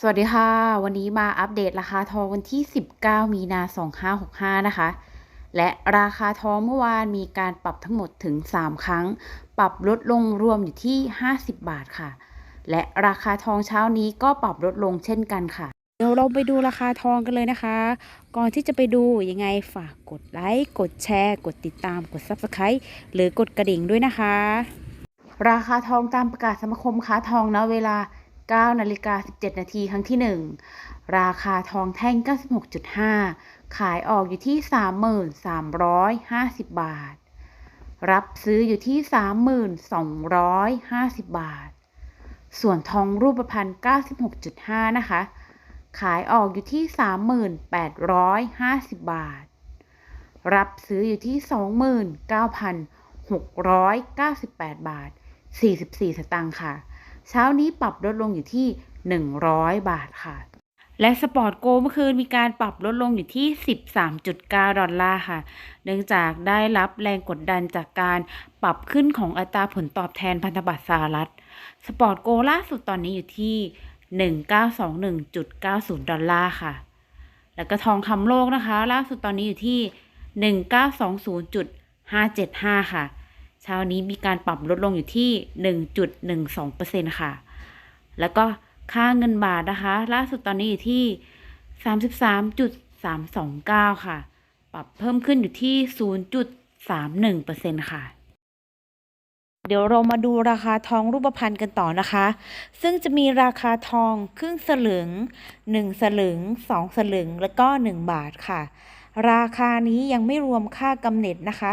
สวัสดีค่ะ วันนี้มาอัปเดตราคาทองวันที่ 19 มีนา 2565 นะคะ และราคาทองเมื่อวานมีการปรับทั้งหมดถึง 3 ครั้ง ปรับลดลงรวมอยู่ที่ 50 บาทค่ะ และราคาทองเช้านี้ก็ปรับลดลงเช่นกันค่ะ เดี๋ยวเราไปดูราคาทองกันเลยนะคะ ก่อนที่จะไปดูยังไงฝากกดไลค์กดแชร์ กดติดตามกด Subscribe หรือกดกระดิ่งด้วยนะคะ ราคาทองตามประกาศสมาคมค้าทองณเวลา 9นาฬิกา17 นาทีครั้งที่ 1 ราคาทองแท่ง 96.5 ขายออกอยู่ที่33,50 บาท รับซื้ออยู่ที่ 3,250 บาท ส่วนทองรูปพรรณ96.5 นะคะ ขายออกอยู่ที่ 3,850 บาท รับซื้ออยู่ที่ 29,698 บาท 44 สตางค์ค่ะ เช้านี้ปรับลดลงอยู่ที่ 100 บาทค่ะ และสปอร์ตโกเมื่อคืนมีการปรับลดลงอยู่ที่ 13.9 ดอลลาร์ค่ะ เนื่องจากได้รับแรงกดดันจากการปรับขึ้นของอัตราผลตอบแทนพันธบัตรสหรัฐ สปอร์ตโกล่าสุดตอนนี้อยู่ที่1921.90 ดอลลาร์ค่ะ แล้วก็ทองคำโลกนะคะ ล่าสุดตอนนี้อยู่ที่ 1920.575 ค่ะ เช้านี้มีการปรับลดลงอยู่ที่ 1.12%ค่ะ แล้วก็ค่าเงินบาทนะคะ ล่าสุดตอนนี้อยู่ที่ 33.329 ค่ะ ปรับเพิ่มขึ้นอยู่ที่ 0.31%ค่ะเดี๋ยวเรามาดูราคาทองรูปพรรณกันต่อนะคะ ซึ่งจะมีราคาทองครึ่งสลึง 1 สลึง 2 สลึง แล้วก็ 1 บาทค่ะ ราคานี้ยังไม่รวมค่ากำเนิดนะคะ